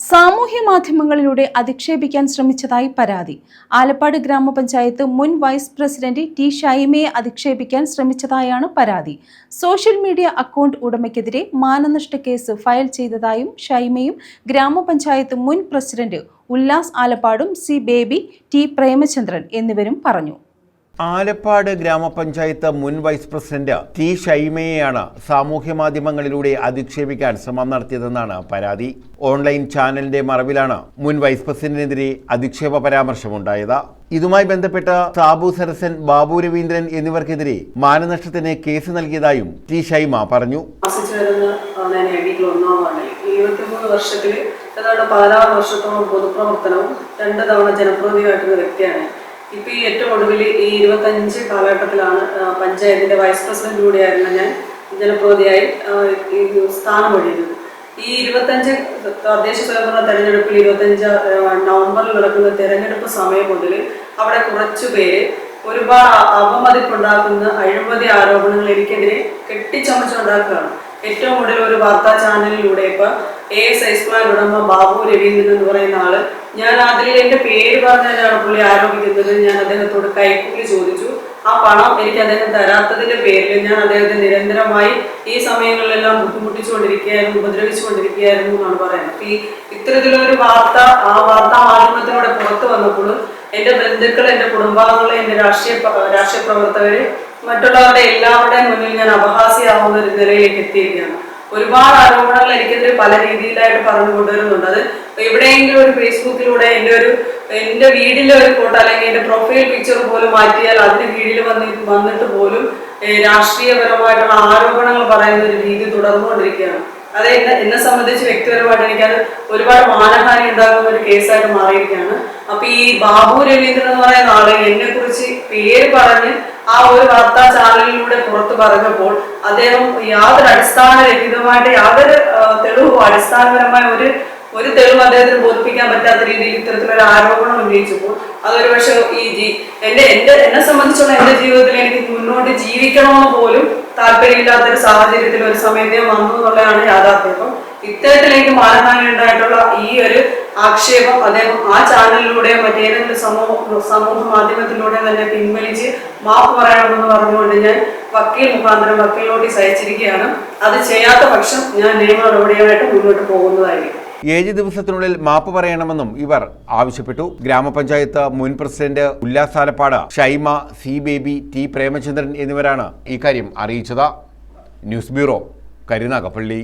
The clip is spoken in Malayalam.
സാമൂഹ്യ മാധ്യമങ്ങളിലൂടെ അധിക്ഷേപിക്കാൻ ശ്രമിച്ചതായി പരാതി. ആലപ്പാട് ഗ്രാമപഞ്ചായത്ത് മുൻ വൈസ് പ്രസിഡന്റ് ടി ഷൈമയെ അധിക്ഷേപിക്കാൻ ശ്രമിച്ചതായാണ് പരാതി. സോഷ്യൽ മീഡിയ അക്കൗണ്ട് ഉടമയ്ക്കെതിരെ മാനനഷ്ട കേസ് ഫയൽ ചെയ്തതായും ഷൈമയും ഗ്രാമപഞ്ചായത്ത് മുൻ പ്രസിഡന്റ് ഉല്ലാസ് ആലപ്പാടും സി ബേബി ടി പ്രേമചന്ദ്രൻ എന്നിവരും പറഞ്ഞു. ആലപ്പാട് ഗ്രാമപഞ്ചായത്ത് മുൻ വൈസ് പ്രസിഡന്റ് ടി ഷൈമയെയാണ് സാമൂഹ്യ മാധ്യമങ്ങളിലൂടെ അധിക്ഷേപിക്കാൻ ശ്രമം നടത്തിയതെന്നാണ് പരാതി. ഓൺലൈൻ ചാനലിന്റെ മറവിലാണ് മുൻ വൈസ് പ്രസിഡന്റിനെതിരെ അധിക്ഷേപ പരാമർശമുണ്ടായത്. ഇതുമായി ബന്ധപ്പെട്ട് സാബു സരസൻ ബാബു രവീന്ദ്രൻ എന്നിവർക്കെതിരെ മാനനഷ്ടത്തിന് കേസ് നൽകിയതായും ടി ഷൈമ പറഞ്ഞു. വർഷത്തിൽ പതിനാറ് വർഷത്തോളം പൊതുപ്രവർത്തനവും രണ്ട് തവണ ജനപ്രതിനിധിയായിട്ടുള്ള വ്യക്തിയാണ് ഇപ്പൊ ഈ ഏറ്റവും ഒടുവിൽ ഈ ഇരുപത്തഞ്ച് കാലഘട്ടത്തിലാണ് പഞ്ചായത്തിന്റെ വൈസ് പ്രസിഡന്റ് കൂടിയായിരുന്ന ഞാൻ ജനപ്രതിയായി സ്ഥാനം ഒഴിയുന്നത്. ഈ ഇരുപത്തഞ്ച് തദ്ദേശ സ്വയംഭരണ തെരഞ്ഞെടുപ്പിൽ ഇരുപത്തഞ്ച് നവംബറിൽ നടക്കുന്ന തെരഞ്ഞെടുപ്പ് സമയം മുതൽ അവിടെ കുറച്ചു പേര് ഒരുപാട് അപമതിപ്പുണ്ടാക്കുന്ന അഴിമതി ആരോപണങ്ങൾ എനിക്കെതിരെ കെട്ടിച്ചമച്ചുണ്ടാക്കുകയാണ്. ഏറ്റവും കൂടുതൽ ഒരു വാർത്താ ചാനലിലൂടെ ഇപ്പൊ എ എസ് ഐസ്മാൻ ഉടമ ബാബു രവീന്ദ്രൻ എന്ന് പറയുന്ന ആൾ. ഞാൻ അതിൽ എന്റെ പേര് പറഞ്ഞതിനാണ് പുള്ളി ആരോപിക്കുന്നത്. ഞാൻ അദ്ദേഹത്തോട് കൈക്കൂലി ചോദിച്ചു. ആ പണം എനിക്ക് അദ്ദേഹം തരാത്തതിന്റെ പേരിൽ ഞാൻ അദ്ദേഹത്തെ നിരന്തരമായി ഈ സമയങ്ങളിലെല്ലാം ബുദ്ധിമുട്ടിച്ചുകൊണ്ടിരിക്കുകയായിരുന്നു ഉപദ്രവിച്ചുകൊണ്ടിരിക്കുകയായിരുന്നു എന്നാണ് പറയുന്നത്. അപ്പൊ ഈ ഇത്തരത്തിലൊരു വാർത്ത ആ വാർത്താ മാധ്യമത്തിലൂടെ പുറത്തു വന്നപ്പോഴും എന്റെ ബന്ധുക്കൾ എന്റെ കുടുംബാംഗങ്ങൾ എന്റെ രാഷ്ട്രീയ രാഷ്ട്രീയ പ്രവർത്തകര് മറ്റുള്ളവരുടെ എല്ലാവരുടെയും മുന്നിൽ ഞാൻ അപഹാസ്യമാവുന്ന ഒരു നിലയിലേക്ക് എത്തിയിരിക്കുകയാണ്. ഒരുപാട് ആരോപണങ്ങൾ എനിക്കെതിരെ പല രീതിയിലായിട്ട് പറഞ്ഞു കൊണ്ടുവരുന്നുണ്ട്. അത് എവിടെയെങ്കിലും ഒരു ഫേസ്ബുക്കിലൂടെ എന്റെ ഒരു എന്റെ വീടിലെ ഒരു ഫോട്ടോ അല്ലെങ്കിൽ എന്റെ പ്രൊഫൈൽ പിക്ചർ പോലും മാറ്റിയാൽ അതിന് കീഴിൽ വന്ന് വന്നിട്ട് പോലും രാഷ്ട്രീയപരമായിട്ടുള്ള ആരോപണങ്ങൾ പറയുന്ന ഒരു രീതി തുടർന്നുകൊണ്ടിരിക്കുകയാണ്. അത് എന്നെ എന്നെ സംബന്ധിച്ച് വ്യക്തിപരമായിട്ട് എനിക്കത് ഒരുപാട് മാനഹാനി ഉണ്ടാകുന്ന ഒരു കേസായിട്ട് മാറിയിരിക്കുകയാണ്. അപ്പൊ ഈ ബാബു രവീന്ദ്രൻ എന്ന് പറയുന്ന ആൾ എന്നെ കുറിച്ച് പേര് പറഞ്ഞ് ആ ഒരു വാർത്താ ചാനലിലൂടെ പുറത്തു പറഞ്ഞപ്പോൾ അദ്ദേഹം യാതൊരു അടിസ്ഥാനരഹിതമായിട്ട് യാതൊരു തെളിവോ അടിസ്ഥാനപരമായ ഒരു ഒരു തെളിവ് അദ്ദേഹത്തിന് ബോധിപ്പിക്കാൻ പറ്റാത്ത രീതിയിൽ ഇത്തരത്തിലൊരു ആരോപണം ഉന്നയിച്ചപ്പോൾ അതൊരു പക്ഷെ ഈ ജീ എന്റെ എന്റെ എന്നെ സംബന്ധിച്ചുള്ള എന്റെ ജീവിതത്തിൽ എനിക്ക് മുന്നോട്ട് ജീവിക്കണമെന്ന് പോലും താല്പര്യമില്ലാത്ത ഒരു സാഹചര്യത്തിൽ ഒരു സമയത്ത് വന്നു എന്നുള്ളതാണ് യാഥാർത്ഥ്യം. അപ്പം ഇത്തരത്തിലേക്ക് ഉണ്ടായിട്ടുള്ള ഈ ഒരു ആക്ഷേപം അദ്ദേഹം ആ ചാനലിലൂടെ മറ്റേതെങ്കിലും സമൂഹ സമൂഹ മാധ്യമത്തിലൂടെ തന്നെ പിൻവലിച്ച് മാപ്പ് പറയണമെന്ന് പറഞ്ഞുകൊണ്ട് ഞാൻ വക്കീൽ മുഖാന്തരം വക്കീൽ നോട്ടീസ് അയച്ചിരിക്കുകയാണ് അത് ചെയ്യാത്ത പക്ഷം ഞാൻ നിയമ നടപടിയുമായിട്ട് മുന്നോട്ട് പോകുന്നതായിരിക്കും. ഏഴ് ദിവസത്തിനുള്ളിൽ മാപ്പ് പറയണമെന്നും ഇവർ ആവശ്യപ്പെട്ടു. ഗ്രാമപഞ്ചായത്ത് മുൻ president Ullas Alappad Shaima C Baby T Premachandran എന്നിവരാണ് ഇക്കാര്യം അറിയിച്ചത്. News bureau Karunagappally.